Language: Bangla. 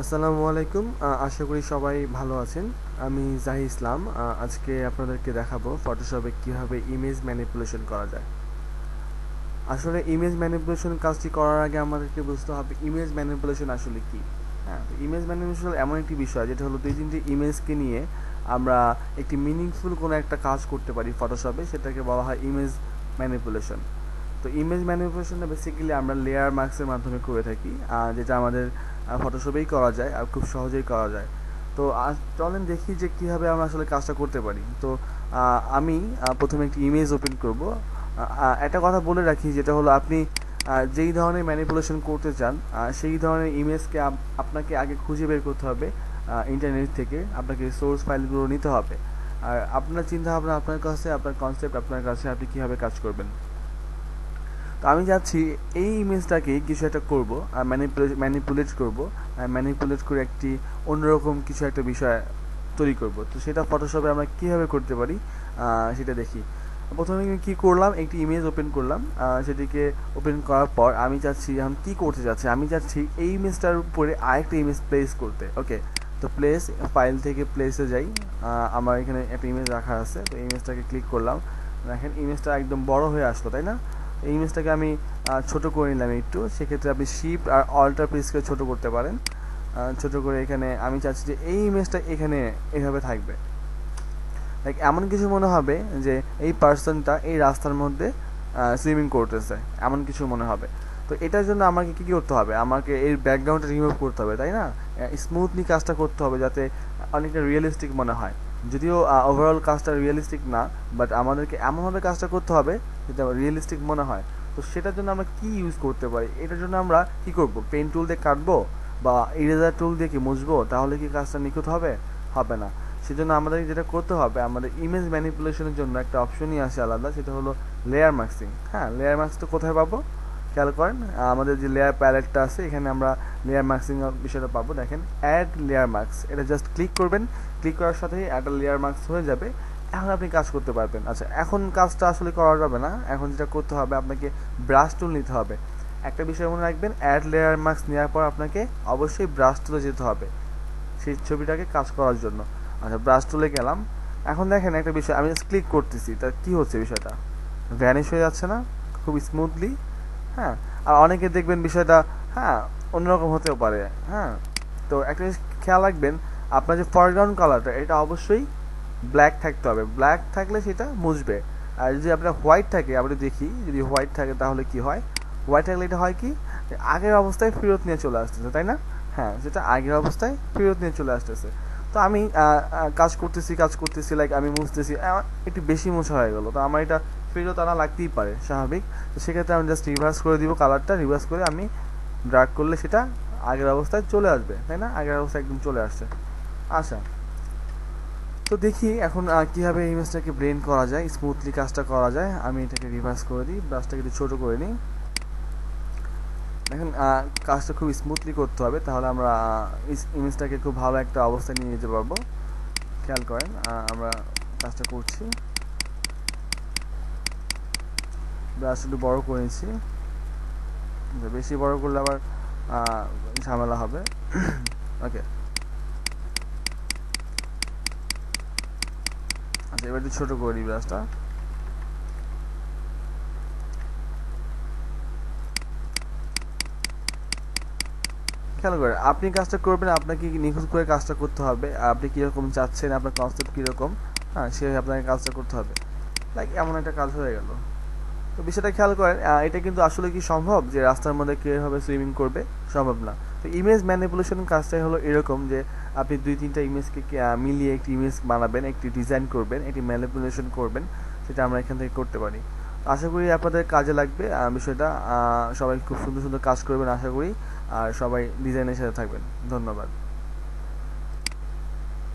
আসসালামু আলাইকুম। আশা করি সবাই ভালো আছেন। আমি জাহি ইসলাম। আজকে আপনাদেরকে দেখাবো ফটোশপে কীভাবে ইমেজ ম্যানিপুলেশন করা যায়। আসলে ইমেজ ম্যানিপুলেশন কাজটি করার আগে আমাদেরকে বুঝতে হবে ইমেজ ম্যানিপুলেশন আসলে কি? হ্যাঁ ইমেজ ম্যানিপুলেশন এমন একটি বিষয়, যেটা হলো দুই তিনটি ইমেজকে নিয়ে আমরা একটি মিনিংফুল কোনো একটা কাজ করতে পারি ফটোশপে সেটাকে বলা হয় ইমেজ ম্যানিপুলেশন তো ইমেজ ম্যানিপুলেশনটা বেসিক্যালি আমরা লেয়ার মার্কসের মাধ্যমে করে থাকি যেটা আমাদের ফটোশপেই করা যায় আর খুব সহজেই করা যায়। তো চলেন দেখি যে কীভাবে আমরা আসলে কাজটা করতে পারি। তো আমি প্রথমে একটি ইমেজ ওপেন করব। একটা কথা বলে রাখি যেটা হলো আপনি যেই ধরনের ম্যানিপুলেশন করতে চান সেই ধরনের ইমেজকে আপনাকে আগে খুঁজে বের করতে হবে ইন্টারনেট থেকে। আপনাকে সোর্স ফাইলগুলো নিতে হবে। আর আপনার চিন্তা ভাবনা আপনার কাছে, আপনার কনসেপ্ট আপনার কাছে, আপনি কীভাবে কাজ করবেন? তো আমি যাচ্ছি, এই ইমেজটাকে কিছু একটা করব, আর ম্যানিপুলেট করব, আর ম্যানিপুলেট করে একটি অন্যরকম কিছু একটা বিষয় তৈরি করব। তো সেটা ফটোশপে আমরা কীভাবে করতে পারি? সেটা দেখি। প্রথমে কী করলাম? একটি ইমেজ ওপেন করলাম। সেটিকে ওপেন করার পর আমি চাচ্ছি এখন কী করতে যাচ্ছি? আমি চাচ্ছি এই ইমেজটার উপরে আরেকটা ইমেজ প্লেস করতে। ওকে তো প্লেস ফাইল থেকে প্লেসে যাই। আমার এখানে একটা ইমেজ রাখা আছে। তো ইমেজটাকে ক্লিক করলাম। দেখেন ইমেজটা একদম বড় হয়ে আসলো, তাই না? এই ইমেজটাকে আমি ছোট করে নিলাম একটু। সেক্ষেত্রে আপনি শিফট আর অল্টার প্রেস করে ছোট করতে পারেন। ছোট করে এখানে আমি চাচ্ছি যে এই ইমেজটা এখানে এভাবে থাকবে। লাইক এমন কিছু মনে হবে যে এই পার্সনটা এই রাস্তার মধ্যে সুইমিং করতেছে। এমন কিছু মনে হবে। তো এটার জন্য আমাকে কী কী করতে হবে? আমাকে এর ব্যাকগ্রাউন্ডটা রিমুভ করতে হবে, তাই না? স্মুথলি কাজটা করতে হবে যাতে অনেকটা রিয়েলিস্টিক মনে হয়। যদিও ওভারঅল কাজটা রিয়েলিস্টিক না বাট আমাদেরকে এমনভাবে কাজটা করতে হবে যেটা রিয়েলিস্টিক মনে হয়। তো সেটার জন্য আমরা কি ইউজ করতে পারি? এটার জন্য আমরা কি করব? পেন টুল দিয়ে কাটবো? বা ইরেজার টুল দিয়ে কি মুছবো? তাহলে কি কাজটা নিখুঁত হবে? হবে না। সেজন্য আমাদের যেটা করতে হবে, আমাদের ইমেজ ম্যানিপুলেশনের জন্য একটা অপশনই আছে আলাদা, সেটা হলো লেয়ার মার্কসিং হ্যাঁ লেয়ার মাস্ক তো কোথায় পাবো? খেয়াল করেন আমাদের যে লেয়ার প্যালেটটা আছে, এখানে আমরা লেয়ার মার্কসিং বিষয়টা পাবো। দেখেন অ্যাড লেয়ার মার্কস এটা জাস্ট ক্লিক করবেন। ক্লিক করার সাথেই একটা লেয়ার মার্কস হয়ে যাবে। এখন আপনি কাজ করতে পারবেন। আচ্ছা এখন কাজটা আসলে করা যাবে না। এখন যেটা করতে হবে, আপনাকে ব্রাশ টুল নিতে হবে। একটা বিষয় মনে রাখবেন অ্যাড লেয়ার মার্কস নেওয়ার পর আপনাকে অবশ্যই ব্রাশ টুলে যেতে হবে। সেই ছবিটাকে কাজ করার জন্য। আচ্ছা ব্রাশ টুলে গেলাম। এখন দেখেন একটা বিষয়, আমি ক্লিক করতেছি। তা কি হচ্ছে বিষয়টা? ভ্যানিশ হয়ে যাচ্ছে না? খুব স্মুথলি হ্যাঁ আর অনেকে দেখবেন বিষয়টা হ্যাঁ অন্যরকম হতেও পারে হ্যাঁ। তো একটা জিনিস খেয়াল রাখবেন, আপনার যে ফরগ্রাউন্ড কালারটা এটা অবশ্যই ব্ল্যাক থাকতে হবে। ব্ল্যাক থাকলে সেটা মুছবে। আর যদি আপনার হোয়াইট থাকে, আমরা দেখি, যদি হোয়াইট থাকে তাহলে কি হয়? হোয়াইট থাকলে এটা হয় কি? আগের অবস্থায় ফেরত নিয়ে চলে আসতেছে, তাই না? হ্যাঁ সেটা আগের অবস্থায় ফেরত নিয়ে চলে আসতেছে। তো আমি কাজ করতেছি কাজ করতেছি লাইক আমি মুছতেছি একটু বেশি মোছা হয়ে গেলো। তো আমার এটা ফেরত আনা লাগতেই পারে, স্বাভাবিক। তো সেক্ষেত্রে আমি জাস্ট রিভার্স করে দিব কালারটা রিভার্স করে আমি ড্রাগ করলে সেটা আগের অবস্থায় চলে আসবে, তাই না? আগের অবস্থায় একদম চলে আসছে। আচ্ছা। তো দেখি এখন কীভাবে ইমেজটাকে ব্রেন করা যায় স্মুথলি কাজটা করা যায়। আমি এটাকে রিভার্স করে দিই ব্রাশটাকে একটু ছোটো করে নিই। এখন কাজটা খুব স্মুথলি করতে হবে, তাহলে আমরা ইমেজটাকে খুব ভালো একটা অবস্থায় নিয়ে যেতে পারব। খেয়াল করেন আমরা কাজটা করছি। ব্রাশ একটু বড় করে নিচ্ছি। আচ্ছা, বেশি বড় করলে আবার ঝামেলা হবে। ওকে। আচ্ছা এবার একটু ছোট করে ব্রাশটা। খেয়াল করে আপনি কাজটা করবেন আপনাকে নিখুঁত করে কাজটা করতে হবে আপনি কীরকম চাচ্ছেন আপনার কনসেপ্ট কীরকম হ্যাঁ সেভাবে আপনাকে কাজটা করতে হবে। লাইক এমন একটা কাজ হয়ে গেল। তো বিষয়টা খেয়াল করেন এটা কিন্তু আসলে কি সম্ভব যে রাস্তার মধ্যে কীভাবে সুইমিং করবে? সম্ভব না। তো ইমেজ ম্যানিপুলেশন কাজটাই হলো এরকম যে আপনি দুই তিনটা ইমেজকে মিলিয়ে একটি ইমেজ বানাবেন, একটি ডিজাইন করবেন, একটি ম্যানিপুলেশন করবেন, সেটা আমরা এখান থেকে করতে পারি। আশা করি আপনাদের কাজে লাগবে বিষয়টা সবাই খুব সুন্দর সুন্দর কাজ করবেন, আশা করি, আর সবাই ডিজাইনের সাথে থাকবেন। ধন্যবাদ।